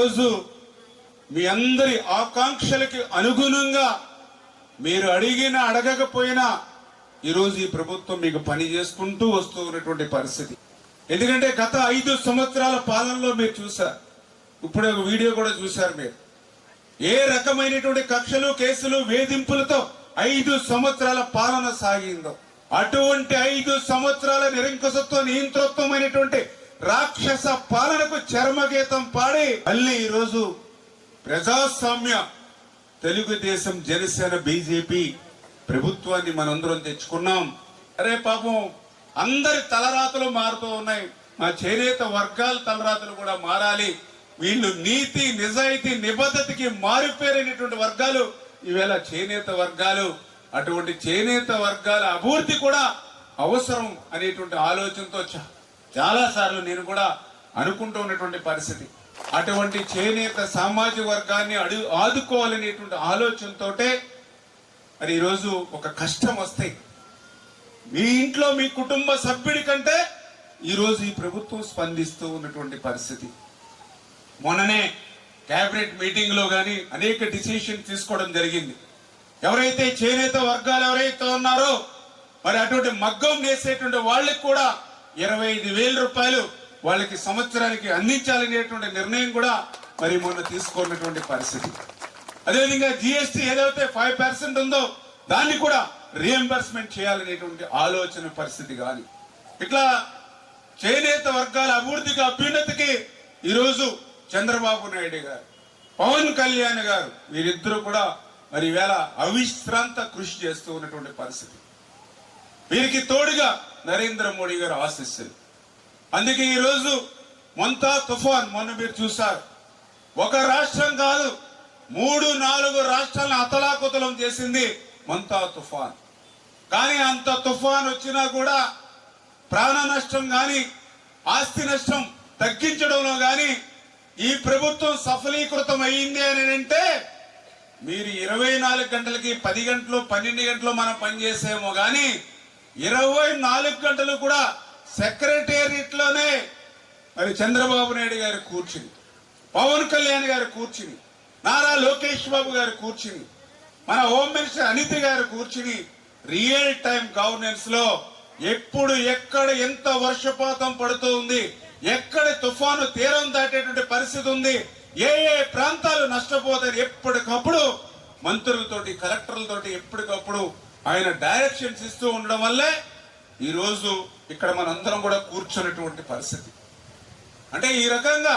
రోజు మీ అందరి ఆకాంక్షలకి అనుగుణంగా మీరు అడిగినా అడగకపోయినా ఈరోజు ఈ ప్రభుత్వం మీకు పని చేసుకుంటూ వస్తూ ఉన్నటువంటి పరిస్థితి. ఎందుకంటే గత ఐదు సంవత్సరాల పాలనలో మీరు చూశారు. ఇప్పుడే ఒక వీడియో కూడా చూశారు మీరు. ఏ రకమైనటువంటి కక్షలు కేసులు వేధింపులతో ఐదు సంవత్సరాల పాలన సాగిందో అటువంటి ఐదు సంవత్సరాల నిరంకుశత్వ నియంత్రత్వమైనటువంటి రాక్షస పాలనకు చర్మగీతం పాడి మళ్ళీ ఈరోజు ప్రజాస్వామ్య తెలుగుదేశం జనసేన బీజేపీ ప్రభుత్వాన్ని మనందరం తెచ్చుకున్నాం. అరే పాపం అందరి తలరాతలు మారుతూ ఉన్నాయి. మా చేనేత వర్గాల తలరాతలు కూడా మారాలి. వీళ్ళు నీతి నిజాయితీ నిబద్ధతకి మారిపోయినటువంటి వర్గాలు ఈవేళ చేనేత వర్గాలు. అటువంటి చేనేత వర్గాల అభివృద్ధి కూడా అవసరం అనేటువంటి ఆలోచనతో చాలాసార్లు చాలా సార్లు నేను కూడా అనుకుంటూ ఉన్నటువంటి పరిస్థితి. అటువంటి చేనేత సామాజిక వర్గాన్ని అడు ఆదుకోవాలనేటువంటి ఆలోచనతోటే మరి ఈరోజు ఒక కష్టం వస్తాయి మీ ఇంట్లో మీ కుటుంబ సభ్యుడి కంటే ఈరోజు ఈ ప్రభుత్వం స్పందిస్తూ ఉన్నటువంటి పరిస్థితి. మొన్ననే క్యాబినెట్ మీటింగ్లో కానీ అనేక డిసిషన్ తీసుకోవడం జరిగింది. ఎవరైతే చేనేత వర్గాలు ఎవరైతే ఉన్నారో మరి అటువంటి మగ్గం నేసేటువంటి వాళ్ళకి కూడా ఇరవై ఐదు వేల రూపాయలు వాళ్ళకి సంవత్సరానికి అందించాలనేటువంటి నిర్ణయం కూడా మరి మొన్న తీసుకున్నటువంటి పరిస్థితి. అదేవిధంగా జిఎస్టీ ఏదైతే ఫైవ్ పర్సెంట్ ఉందో దాన్ని కూడా రియంబర్స్మెంట్ చేయాలనేటువంటి ఆలోచన పరిస్థితి కానీ ఇట్లా చేనేత వర్గాల అభివృద్ధికి అభ్యున్నతికి ఈరోజు చంద్రబాబు నాయుడు గారు పవన్ కళ్యాణ్ గారు వీరిద్దరూ కూడా మరి వేళ అవిశ్రాంత కృషి చేస్తూ ఉన్నటువంటి పరిస్థితి. వీరికి తోడుగా నరేంద్ర మోడీ గారు ఆశిస్తారు. అందుకే ఈరోజు మొంతా తుఫాన్ మొన్న మీరు చూసారు ఒక రాష్ట్రం కాదు మూడు నాలుగు రాష్ట్రాలను అతలాకుతలం చేసింది మొంతా తుఫాన్. కానీ అంత తుఫాన్ వచ్చినా కూడా ప్రాణ నష్టం కానీ ఆస్తి నష్టం తగ్గించడంలో కానీ ఈ ప్రభుత్వం సఫలీకృతం అయ్యింది అని అంటే మీరు ఇరవై నాలుగు గంటలకి పది గంటలు పన్నెండు గంటలు మనం పనిచేసేమో కానీ ఇరవై నాలుగు గంటలు కూడా సెక్రటేరియట్లోనే మరి చంద్రబాబు నాయుడు గారు కూర్చుని పవన్ కళ్యాణ్ గారు కూర్చుని నారా లోకేష్ బాబు గారు కూర్చుని మన హోమ్ మినిస్టర్ అనిత్ గారు కూర్చుని రియల్ టైం గవర్నెన్స్లో ఎప్పుడు ఎక్కడ ఎంత వర్షపాతం పడుతూ ఉంది ఎక్కడ తుఫాను తీరం దాటేటువంటి పరిస్థితి ఉంది ఏ ఏ ప్రాంతాలు నష్టపోతారు ఎప్పటికప్పుడు మంత్రులతోటి కలెక్టర్లతోటి ఎప్పటికప్పుడు ఆయన డైరెక్షన్స్ ఇస్తూ ఉండడం వల్లే ఈరోజు ఇక్కడ మనందరం కూడా కూర్చున్నటువంటి పరిస్థితి. అంటే ఈ రకంగా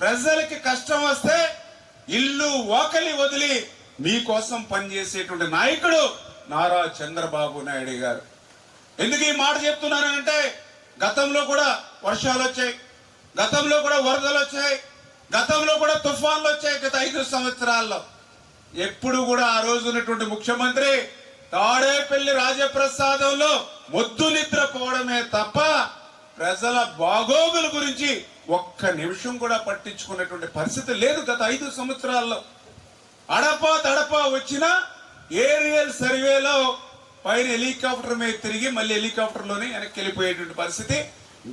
ప్రజలకి కష్టం వస్తే ఇల్లు వాకలి వదిలి మీకోసం పనిచేసేటువంటి నాయకుడు నారా చంద్రబాబు నాయుడు గారు. ఎందుకు ఈ మాట చెప్తున్నానంటే గతంలో కూడా వర్షాలు వచ్చాయి గతంలో కూడా వరదలు వచ్చాయి గతంలో కూడా తుఫాన్లు వచ్చాయి గత ఐదు సంవత్సరాల్లో. ఎప్పుడు కూడా ఆ రోజు ఉన్నటువంటి ముఖ్యమంత్రి తాడేపల్లి రాజప్రసాదంలో మొద్దు నిద్రపోవడమే తప్ప ప్రజల బాగోగుల గురించి ఒక్క నిమిషం కూడా పట్టించుకున్నటువంటి పరిస్థితి లేదు గత ఐదు సంవత్సరాల్లో. అడపా తడపా వచ్చిన ఏరియల్ సర్వేలో పైన హెలికాప్టర్ మీద తిరిగి మళ్ళీ హెలికాప్టర్లోనే వెనక్కి వెళ్ళిపోయేటువంటి పరిస్థితి.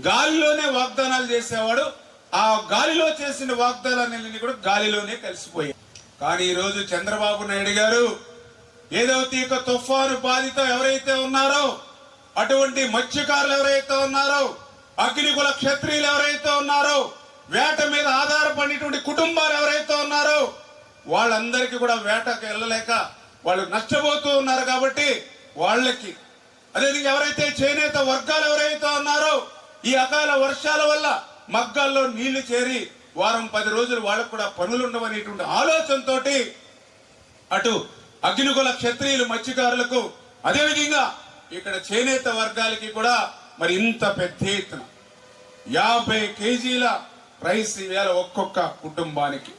గాలిలోనే వాగ్దానాలు చేసేవాడు. ఆ గాలిలో చేసిన వాగ్దానాలన్నీ కూడా గాలిలోనే కలిసిపోయాయి. కానీ ఈరోజు చంద్రబాబు నాయుడు గారు ఏదైతే ఇక తుఫాను బాధిత ఎవరైతే ఉన్నారో అటువంటి మత్స్యకారులు ఎవరైతే ఉన్నారో అగ్నికుల క్షత్రియులు ఎవరైతే ఉన్నారో వేట మీద ఆధారపడినటువంటి కుటుంబాలు ఎవరైతే ఉన్నారో వాళ్ళందరికీ కూడా వేటకు వెళ్ళలేక వాళ్ళు నష్టపోతూ ఉన్నారు కాబట్టి వాళ్ళకి. అదేవిధంగా ఎవరైతే చేనేత వర్గాలు ఎవరైతే ఉన్నారో ఈ అకాల వర్షాల వల్ల మగ్గాల్లో నీళ్ళు చేరి వారం పది రోజులు వాళ్ళకు కూడా పనులు ఉండవనేటువంటి ఆలోచనతోటి అటు అగ్నికుల క్షత్రియులు మత్స్యకారులకు అదేవిధంగా ఇక్కడ చేనేత వర్గాలకి కూడా మరి ఇంత పెద్ద ఎత్తున యాభై కేజీల రైస్ వేల ఒక్కొక్క కుటుంబానికి.